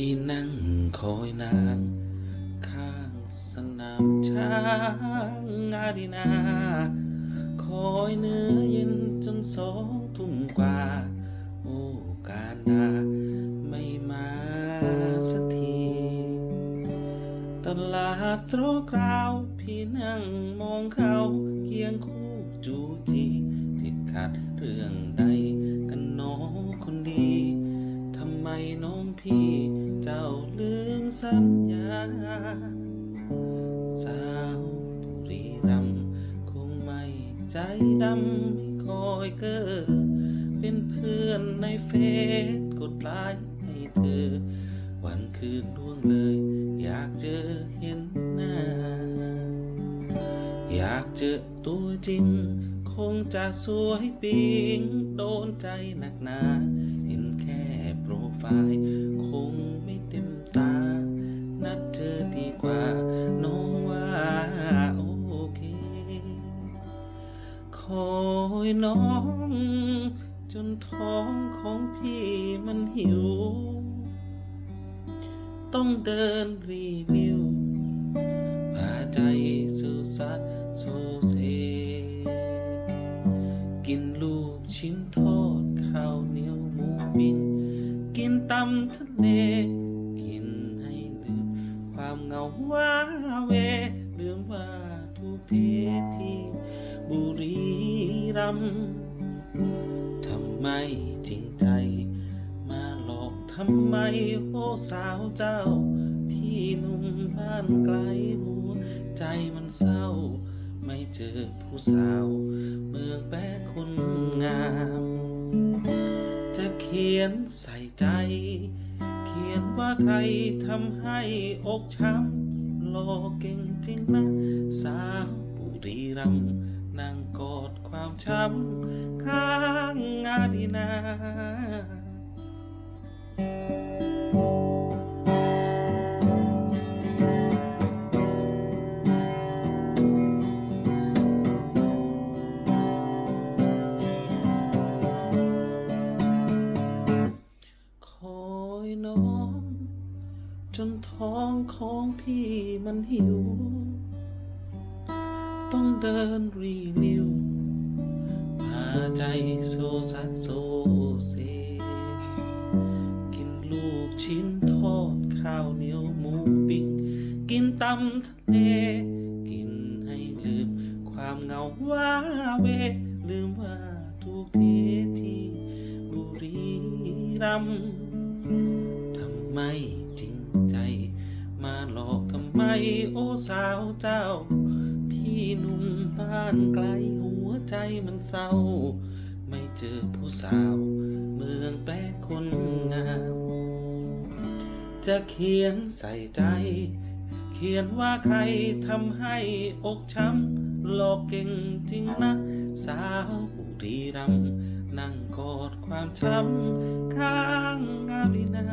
พี่นั่งคอยนางข้างสนามช้างอารีนา คอยเนื้อเย็นจนสองทุ่มกว่า โอ้การดาไม่มาสักทีตลาดโตรกราว พี่นั่งมองเขาเคียงคู่จูจีติดขัดเรื่องใดกันน้องคนดี ทำไมน้องพี่ เจ้าลืมสัญญา สาวบุรีรัมคงไม่ใจดำไม่คอยเกอเป็นเพื่อนในเฟซกดไลค์ให้เธอ วันคืนล่วงเลย อยากเจอเห็นหน้า อยากเจอตัวจริง คงจะสวยปิงโดนใจหนักหนา เห็นแค่โปรไฟล์ จนท้องของพี่มันหิว ต้องเดินรีวิวพาใจสู่สัดโซเซ กินลูกชิ้นทอดข้าวเหนียวหมูปิ้งกินตำทะเล กินให้ลืม ความเหงาว้าเวลืมว่าทุกเพที่ บุรีรัมทำไมจริงใจ มาหลอกทำไมโอ้สาวเจ้า พี่นุ่มบ้านไกลหัวใจมันเศร้า ไม่เจอผู้สาว เมืองแป้คนงาม จะเขียนใส่ใจ เขียนว่าใครทำให้อกช้ำโลเก่งจริงนะสาวบุรีรัมย์ นั่งกอดความช้ำข้างอาดีนาคอยน้องจนท้องของพี่มันหิว เดินรีวิวพาใจโซซัดโซเซ กินลูกชิ้นทอดข้าวเหนียวหมูปิ้ง กินตำทะเล กินให้ลืม ความเหงาว้าเว ลืมว่าทุกทีที่บุรีรัมย์ทำไมจริงใจ มาหลอกทำไมโอ้สาวเจ้า พี่หนุ่มบ้านไกลหัวใจมันเศร้า ไม่เจอผู้สาว เมืองแป้คนงาม จะเขียนใส่ใจ เขียนว่าใครทำให้อกช้ำหลอกเก่งจริงนะ สาวบุรีรัมนั่งกอดความช้ำข้างอารีนา